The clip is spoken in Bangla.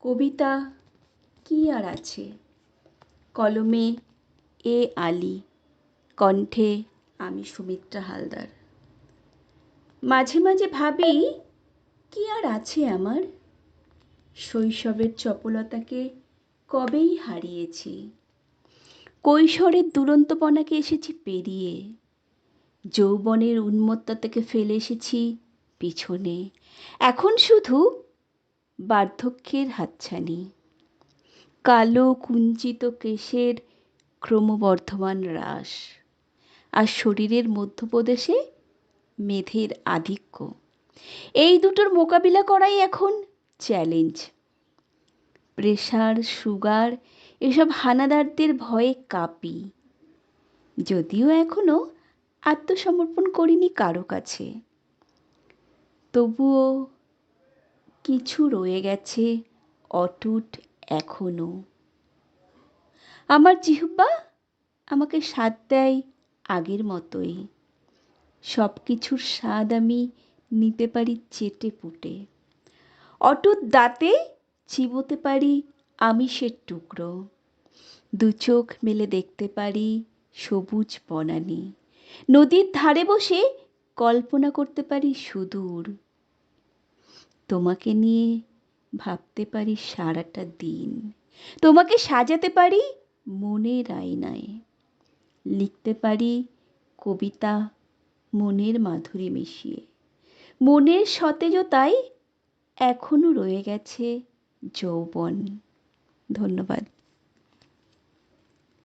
কবিতা কি আর আছে? কলমে এ আলি, কণ্ঠে আমি সুমিত্রা হালদার। মাঝে মাঝে ভাবি, কি আর আছে আমার? শৈশবের চপলতাকে কবেই হারিয়েছি? কৈশোরের দুরন্তপনাকে এসেছি পেরিয়ে। যৌবনের উন্মত্ততাকে ফেলে এসেছি পিছনে। এখন শুধু বার্ধক্যের হাতছানি। কালো কুঞ্চিত কেশের ক্রমবর্ধমান হ্রাস। আর শরীরের মধ্যপ্রদেশে মেধের আধিক্য। এই দুটোর মোকাবিলা করাই এখন চ্যালেঞ্জ। প্রেশার, সুগার এসব হানাদারদের ভয়ে কাঁপি। যদিও এখনও আত্মসমর্পণ করিনি কারও কাছে। তবুও কিছু রয়ে গেছে অটুট এখনও। আমার জিহ্বা আমাকে স্বাদ দেয় আগের মতোই। সব কিছুর স্বাদ আমি নিতে পারি চেটে পুটে। অটুট দাঁতে চিবোতে পারি আমিষের টুকরো। দু চোখ মেলে দেখতে পারি সবুজ বনানি। নদীর ধারে বসে কল্পনা করতে পারি সুদূর। তোমাকে নিয়ে ভাবতে পারি সারাটা দিন। তোমাকে সাজাতে পারি মনের আয়নায়। লিখতে পারি কবিতা মনের মাধুরী মিশিয়ে। মনের সতেজতায় এখনও রয়ে গেছে যৌবন। ধন্যবাদ।